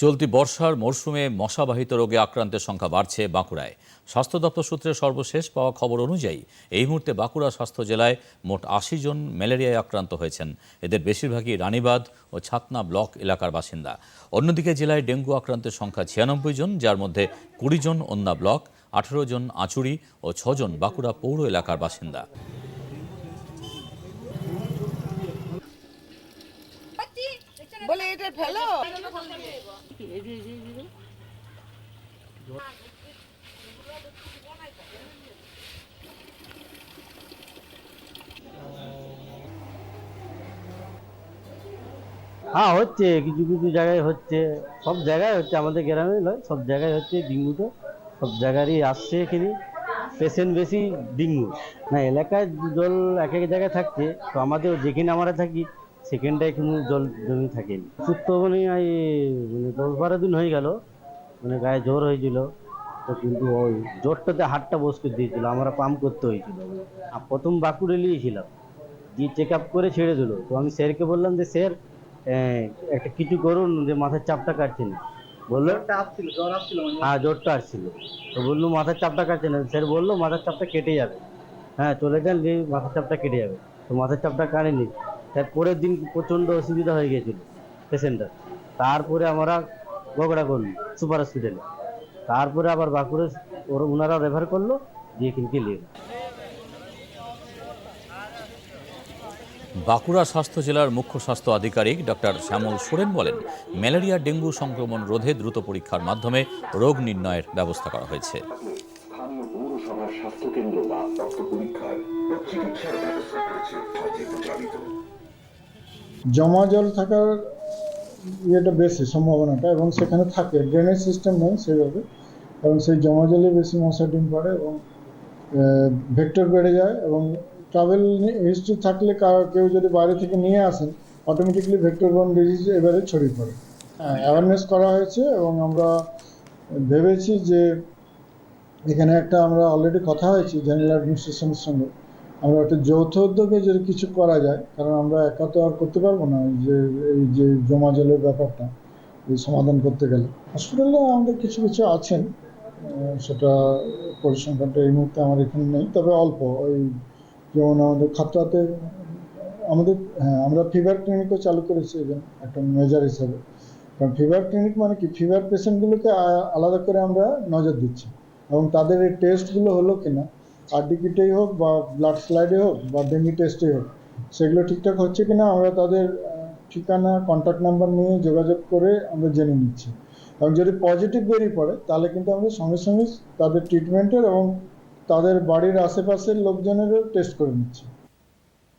চলতি বর্ষার মরশুমে মশাবাহিত রোগে আক্রান্তের সংখ্যা বাড়ছে বাঁকুড়ায়। স্বাস্থ্য দপ্তর সূত্রে সর্বশেষ পাওয়া খবর অনুযায়ী, এই মুহূর্তে বাঁকুড়া স্বাস্থ্য জেলায় মোট আশি জন ম্যালেরিয়ায় আক্রান্ত হয়েছেন। এদের বেশিরভাগই রানীবাঁধ ও ছাতনা ব্লক এলাকার বাসিন্দা। অন্যদিকে জেলায় ডেঙ্গু আক্রান্তের সংখ্যা ছিয়ানব্বই জন, যার মধ্যে কুড়ি জন অন্যা ব্লক, আঠেরো জন আচুরি ও ছজন বাঁকুড়া পৌর এলাকার বাসিন্দা। বলে এটা ফেলো। হ্যাঁ হচ্ছে, কিছু কিছু জায়গায় হচ্ছে, সব জায়গায় হচ্ছে আমাদের গ্রামে নয়, সব জায়গায় হচ্ছে ডেঙ্গুটা সব জায়গারই আসছে এখানে। পেশেন্ট বেশি ডেঙ্গু। না এলাকায় জল এক এক জায়গায় থাকছে, তো আমাদের যেখানে আমরা থাকি সেখানটায় কিন্তু জল জমি থাকেনি। সুস্থ মানে এই মানে দশ বারো দিন হয়ে গেল মানে গায়ে জ্বর হয়েছিল। তো কিন্তু ওই জ্বরটাতে হাতটা বস করে দিয়েছিল আমরা পাম্প করতে হয়েছিল। আর প্রথম বাঁকুড়ে নিয়েছিলাম। দিয়ে চেক আপ করে ছেড়ে দিল। তো আমি স্যারকে বললাম যে স্যার একটা কিছু করুন যে মাথার চাপটা কাটছে না। বলল হ্যাঁ জ্বরটা আসছিল। তো বলল মাথার চাপটা কাটছে না। স্যার বলল মাথার চাপটা কেটে যাবে। হ্যাঁ চলে যান মাথার চাপটা কেটে যাবে। তো মাথার চাপটা কাটেনি। স্যার পরের দিন প্রচণ্ড অসুবিধা হয়ে গিয়েছিল পেশেন্টটার তারপরে আমরা বগড়া করল সুপার হসপিটালে। তারপরে আবার বাঁকুড়ে ওর ওনারা রেফার করল দিয়ে কিনকে নিয়ে। বাঁকুড়া স্বাস্থ্য জেলার মুখ্য স্বাস্থ্য আধিকারিক ডক্টর শ্যামল সোরেন বলেন ম্যালেরিয়া ডেঙ্গু সংক্রমণ রোধে দ্রুত পরীক্ষার মাধ্যমে রোগ নির্ণয়ের ব্যবস্থা করা হয়েছে। স্বাস্থ্যকেন্দ্র বা রক্ত পরীক্ষার চিকিৎসার ব্যবস্থা করেছে জমা জল থাকার ইয়েটা বেশি সম্ভাবনাটা এবং সেখানে থাকে। ড্রেনেজ সিস্টেম নেই সেভাবে। এবং সেই জমা জলে বেশি মশা ডিম পড়ে এবং ভেক্টর বেড়ে যায় এবং ট্রাভেল হিস্ট্রি থাকলে কেউ যদি বাইরে থেকে নিয়ে আসেন অটোমেটিকলি ভেক্টর বন ডিজিজ এবারে ছড়িয়ে পড়ে। হ্যাঁ অ্যাওয়ারনেস করা হয়েছে এবং আমরা ভেবেছি যে, এখানে একটা আমরা অলরেডি কথা হয়েছি জেনারেল অ্যাডমিনিস্ট্রেশনের সঙ্গে। আমরা একটা যৌথ উদ্যোগে যদি কিছু করা যায়, কারণ আমরা একা তো আর করতে পারব না যে, এই যে জমা জলের ব্যাপারটা, এই সমাধান করতে গেলে। হসপিটালে আমাদের কিছু কিছু আছেন সেটা পরিসংখ্যানটা এই মুহূর্তে আমার এখানে নেই, তবে অল্প, ওই যেমন আমাদের খাতড়াতে আমাদের হ্যাঁ আমরা ফিভার ক্লিনিকও চালু করেছি, even একটা মেজার হিসাবে। কারণ ফিভার ক্লিনিক মানে কি? ফিভার পেশেন্টগুলোকে আলাদা করে আমরা নজর দিচ্ছি। এবং তাদের এই টেস্টগুলো হলো কিনা আরডিকিটেই হোক বা ব্লাড স্লাইডে হোক বা ডেঙ্গি টেস্টেই হোক, সেগুলো ঠিকঠাক হচ্ছে কিনা আমরা তাদের ঠিকানা কন্ট্যাক্ট নাম্বার নিয়ে যোগাযোগ করে আমরা জেনে নিচ্ছি। এবং যদি পজিটিভ বেরিয়ে পড়ে, তাহলে কিন্তু আমরা সঙ্গে সঙ্গে তাদের ট্রিটমেন্টের এবং তাদের বাড়ির আশেপাশের লোকজনেরও টেস্ট করে নিচ্ছি।